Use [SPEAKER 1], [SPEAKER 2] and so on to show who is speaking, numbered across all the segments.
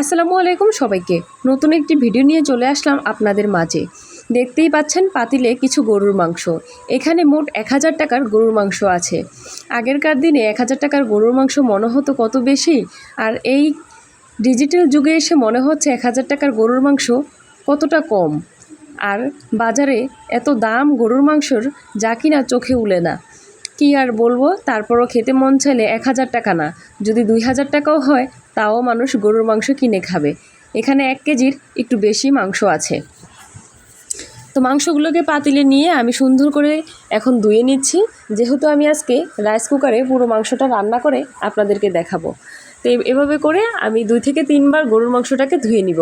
[SPEAKER 1] আসসালামু আলাইকুম সবাইকে। নতুন একটি ভিডিও নিয়ে চলে আসলাম আপনাদের মাঝে। দেখতেই পাচ্ছেন পাতিলে কিছু গরুর মাংস। এখানে মোট এক হাজার টাকার গরুর মাংস আছে। আগেরকার দিনে এক হাজার টাকার গরুর মাংস মনে হতো কত বেশি? আর এই ডিজিটাল যুগে এসে মনে হচ্ছে এক হাজার টাকার গরুর মাংস কতটা কম? আর বাজারে এত দাম গরুর মাংসর যা কিনা চোখে উলে না। কি আর বলব? তারপরও খেতে মন চাইলে এক হাজার টাকা না। যদি দুই হাজার টাকাও হয় তাও মানুষ গরুর মাংস কিনে খাবে। এখানে এক কেজির একটু বেশি মাংস আছে। তো মাংসগুলোকে পাতিলে নিয়ে আমি সুন্দর করে এখন ধুয়ে নিচ্ছি। যেহেতু আমি আজকে রাইস কুকারে পুরো মাংসটা রান্না করে আপনাদেরকে দেখাবো। তো এভাবে করে আমি দুই থেকে তিনবার গরুর মাংসটাকে ধুয়ে নিব।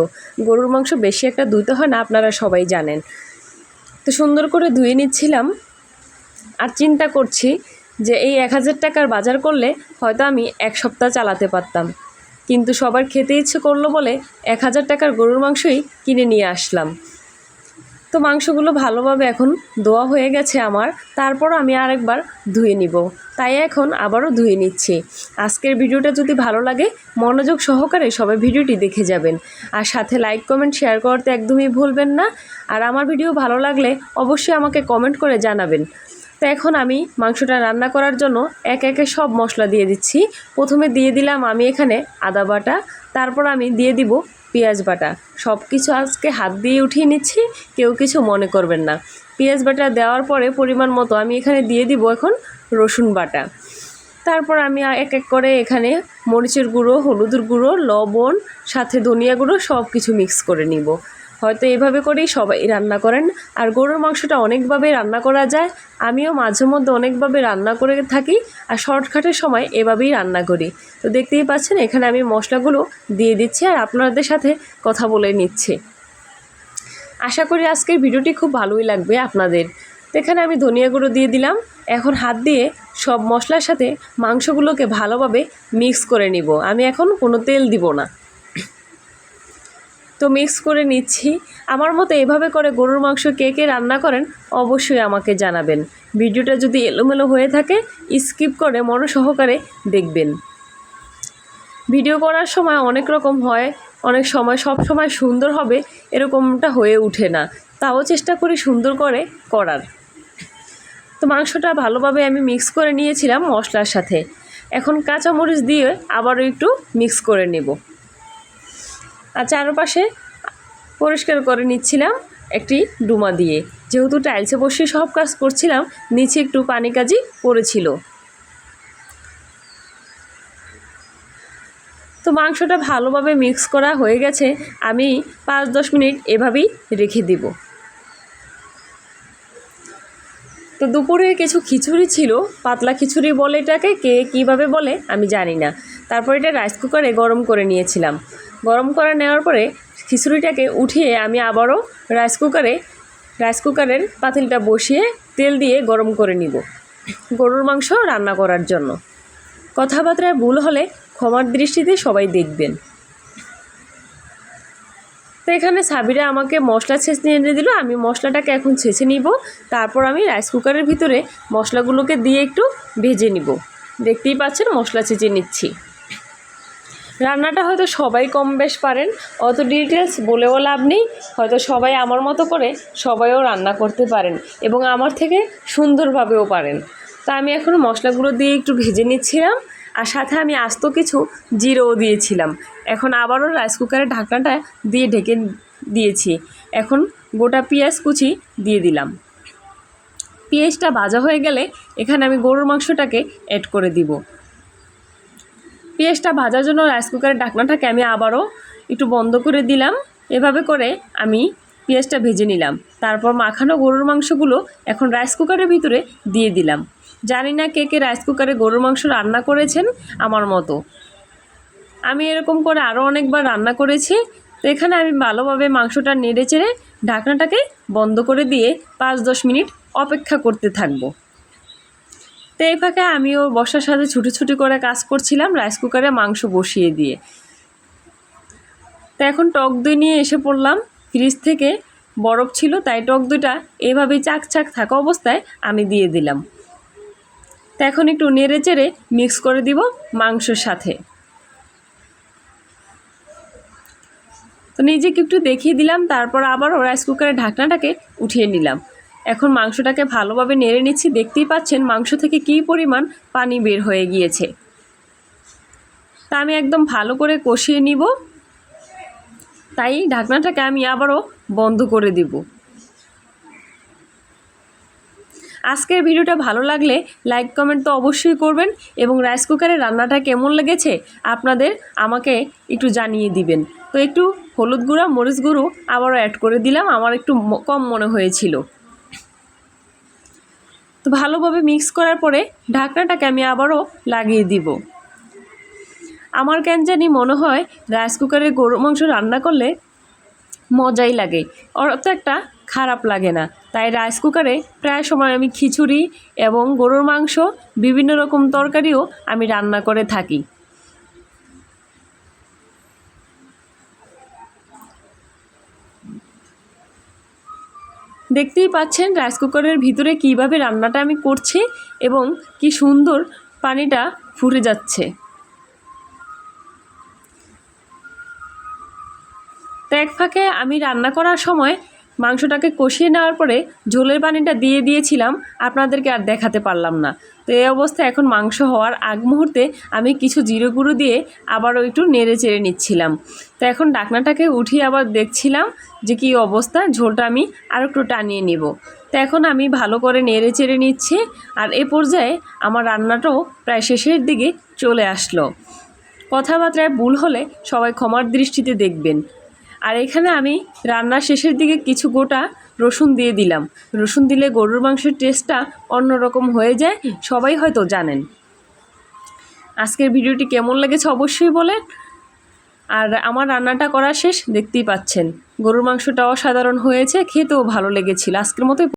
[SPEAKER 1] গরুর মাংস বেশি একটা ধুইতে হয় না, আপনারা সবাই জানেন। তো সুন্দর করে ধুয়ে নিচ্ছিলাম। আর চিন্তা করছি যে এই এক হাজার টাকার বাজার করলে হয়তো আমি এক সপ্তাহ চালাতে পারতাম। কিন্তু সবার খেতে ইচ্ছে করল বলে এক হাজার টাকার গরুর মাংসই কিনে নিয়ে আসলাম। তো মাংসগুলো ভালোভাবে এখন ধোয়া হয়ে গেছে আমার, তারপর আমি আরেকবার ধুয়ে নিব। তাই এখন আবারও ধুয়ে নিচ্ছি। আজকের ভিডিওটা যদি ভালো লাগে, মনোযোগ সহকারে সবাই ভিডিওটি দেখে যাবেন। আর সাথে লাইক, কমেন্ট, শেয়ার করতে একদমই ভুলবেন না। আর আমার ভিডিও ভালো লাগলে অবশ্যই আমাকে কমেন্ট করে জানাবেন। তো এখন আমি মাংসটা রান্না করার জন্য এক একে সব মশলা দিয়ে দিচ্ছি। প্রথমে দিয়ে দিলাম আমি এখানে আদা বাটা, তারপর আমি দিয়ে দিব পেঁয়াজ বাটা। সব কিছু আজকে হাত দিয়ে উঠিয়ে নিচ্ছি, কেউ কিছু মনে করবেন না। পেঁয়াজ বাটা দেওয়ার পরে পরিমাণ মতো আমি এখানে দিয়ে দিব এখন রসুন বাটা। তারপর আমি এক এক করে এখানে মরিচের গুঁড়ো, হলুদের গুঁড়ো, লবণ, সাথে ধনিয়া গুঁড়ো সব কিছু মিক্স করে নিব। হয়তো এভাবে করেই সবাই রান্না করেন। আর গরুর মাংসটা অনেকভাবে রান্না করা যায়। আমিও মাঝে মধ্যে অনেকভাবে রান্না করে থাকি আর শর্টকাটের সময় এভাবেই রান্না করি। তো দেখতেই পাচ্ছেন, এখানে আমি মশলাগুলো দিয়ে দিচ্ছি আর আপনাদের সাথে কথা বলে নিচ্ছি। আশা করি আজকের ভিডিওটি খুব ভালোই লাগবে আপনাদের। এখানে আমি ধনিয়া গুঁড়ো দিয়ে দিলাম। এখন হাত দিয়ে সব মশলার সাথে মাংসগুলোকে ভালোভাবে মিক্স করে নিব। আমি এখন কোনো তেল দিব না। তো মিক্স করে নিচ্ছি। আমার মতো এভাবে করে গরুর মাংস কে কে রান্না করেন, অবশ্যই আমাকে জানাবেন। ভিডিওটা যদি এলোমেলো হয়ে থাকে স্কিপ করে মনোসহকারে দেখবেন। ভিডিও করার সময় অনেক রকম হয়, অনেক সময়, সব সময় সুন্দর হবে, এরকমটা হয়ে ওঠে না। তাও চেষ্টা করি সুন্দর করে করার। তো মাংসটা ভালোভাবে আমি মিক্স করে নিয়েছিলাম মশলার সাথে। এখন কাঁচামরিচ দিয়ে আবারও একটু মিক্স করে নেব। আর চারপাশে পরিষ্কার করে নিচ্ছিলাম একটি ডুমা দিয়ে। যেহেতু টাইলসে বসে সব কাজ করছিলাম, নিচে একটু পানি কাজই পড়েছিল। তো মাংসটা ভালোভাবে মিক্স করা হয়ে গেছে, আমি পাঁচ দশ মিনিট এভাবেই রেখে দিব। তো দুপুরে কিছু খিচুড়ি ছিল, পাতলা খিচুড়ি বলে এটাকে কে কীভাবে বলে আমি জানি না। তারপর এটা রাইস কুকারে গরম করে নিয়েছিলাম। গরম করে নেওয়ার পরে খিচুড়িটাকে উঠিয়ে আমি আবারও রাইস কুকারে রাইস কুকারের পাতিলটা বসিয়ে তেল দিয়ে গরম করে নিব গরুর মাংস রান্না করার জন্য। কথাবার্তায় ভুল হলে ক্ষমার দৃষ্টিতে সবাই দেখবেন। তো এখানে সাবিরা আমাকে মশলা ছেঁচে এনে দিল, আমি মশলাটাকে এখন ছেঁচে নিব, তারপর আমি রাইস কুকারের ভিতরে মশলাগুলোকে দিয়ে একটু ভেজে নিব। দেখতেই পাচ্ছেন মশলা ছেঁচে নিচ্ছি। রান্নাটা হয়তো সবাই কম বেশ পারেন, অত ডিটেলস বলেও লাভ নেই, হয়তো সবাই আমার মতো করে সবাইও রান্না করতে পারেন এবং আমার থেকে সুন্দরভাবেও পারেন। তা আমি এখন মশলাগুলো দিয়ে একটু ভেজে নিচ্ছিলাম আর সাথে আমি আস্ত কিছু জিরোও দিয়েছিলাম। এখন আবারও রাইস কুকারের ঢাকনাটা দিয়ে ঢেকে দিয়েছি। এখন গোটা পেঁয়াজ কুচি দিয়ে দিলাম। পেঁয়াজটা ভাজা হয়ে গেলে এখানে আমি গরুর মাংসটাকে অ্যাড করে দিব। পেঁয়াজটা ভাজার জন্য রাইস কুকারের ঢাকনাটাকে আমি আবারও একটু বন্ধ করে দিলাম। এভাবে করে আমি পেঁয়াজটা ভেজে নিলাম। তারপর মাখানো গরুর মাংসগুলো এখন রাইস কুকারের ভিতরে দিয়ে দিলাম। জানি না কে কে রাইস কুকারে গরুর মাংস রান্না করেছেন আমার মতো। আমি এরকম করে আরও অনেকবার রান্না করেছি। তো এখানে আমি ভালোভাবে মাংসটা নেড়ে চেড়ে ঢাকনাটাকে বন্ধ করে দিয়ে পাঁচ দশ মিনিট অপেক্ষা করতে থাকব। তো এই ফাঁকে আমিও বসার সাথে ছুটি ছুটি করে কাজ করছিলাম, রাইস কুকারে মাংস বসিয়ে দিয়ে। তো এখন টক দই নিয়ে এসে পড়লাম। ফ্রিজ থেকে বরফ ছিল, তাই টক দইটা এভাবেই চাক চাক থাকা অবস্থায় আমি দিয়ে দিলাম। তো এখন একটু নেড়ে চেড়ে মিক্স করে দিব মাংসর সাথে। তো নিজেকে একটু দেখিয়ে দিলাম, তারপর আবারও রাইস কুকারের ঢাকনাটাকে উঠিয়ে নিলাম। এখন মাংসটাকে ভালোভাবে নেড়ে নিচ্ছি। দেখতেই পাচ্ছেন মাংস থেকে কী পরিমাণ পানি বের হয়ে গিয়েছে। তা আমি একদম ভালো করে কষিয়ে নিব। তাই ঢাকনাটাকে আমি আবারও বন্ধ করে দিব। আজকের ভিডিওটা ভালো লাগলে লাইক, কমেন্ট তো অবশ্যই করবেন এবং রাইস কুকারের রান্নাটা কেমন লেগেছে আপনাদের আমাকে একটু জানিয়ে দিবেন। তো একটু হলুদ গুঁড়া, মরিচ গুঁড়ো আবারও অ্যাড করে দিলাম। আমার একটু কম মনে হয়েছিল। তো ভালোভাবে মিক্স করার পরে ঢাকনাটাকে আমি আবারও লাগিয়ে দিব। আমার কেন জানি মনে হয় রাইস কুকারে গরু মাংস রান্না করলে মজাই লাগে। অত একটা খারাপ লাগে না। তাই রাইস কুকারে প্রায় সময় আমি খিচুড়ি এবং গরুর মাংস, বিভিন্ন রকম তরকারিও আমি রান্না করে থাকি। দেখতেই পাচ্ছেন রাইস কুকারের ভিতরে কীভাবে রান্নাটা আমি করছি এবং কি সুন্দর পানিটা ফুটে যাচ্ছে। তো এক ফাঁকে আমি রান্না করার সময় মাংসটাকে কষিয়ে নেওয়ার পরে ঝোলের পানিটা দিয়ে দিয়েছিলাম, আপনাদেরকে আর দেখাতে পারলাম না। তো এই অবস্থায় এখন মাংস হওয়ার আগ মুহূর্তে আমি কিছু জিরে গুঁড়ো দিয়ে আবারও একটু নেড়ে চেড়ে নিচ্ছিলাম। তো এখন ডাকনাটাকে উঠিয়ে আবার দেখছিলাম যে কী অবস্থা, ঝোলটা আমি আর একটু টানিয়ে নিব। তো এখন আমি ভালো করে নেড়ে চেড়ে নিচ্ছি আর এ পর্যায়ে আমার রান্নাটাও প্রায় শেষের দিকে চলে আসলো। কথাবার্তায় ভুল হলে সবাই ক্ষমার দৃষ্টিতে দেখবেন। আর এখানে আমি রান্নার শেষের দিকে কিছু গোটা রসুন দিয়ে দিলাম। রসুন দিলে গরুর মাংসের টেস্টটা অন্যরকম হয়ে যায়, সবাই হয়তো জানেন। আজকের ভিডিওটি কেমন লেগেছে অবশ্যই বলেন। আর আমার রান্নাটা করা শেষ, দেখতেই পাচ্ছেন। গরুর মাংসটা অসাধারণ হয়েছে, খেতেও ভালো লেগেছিল। আজকের মতোই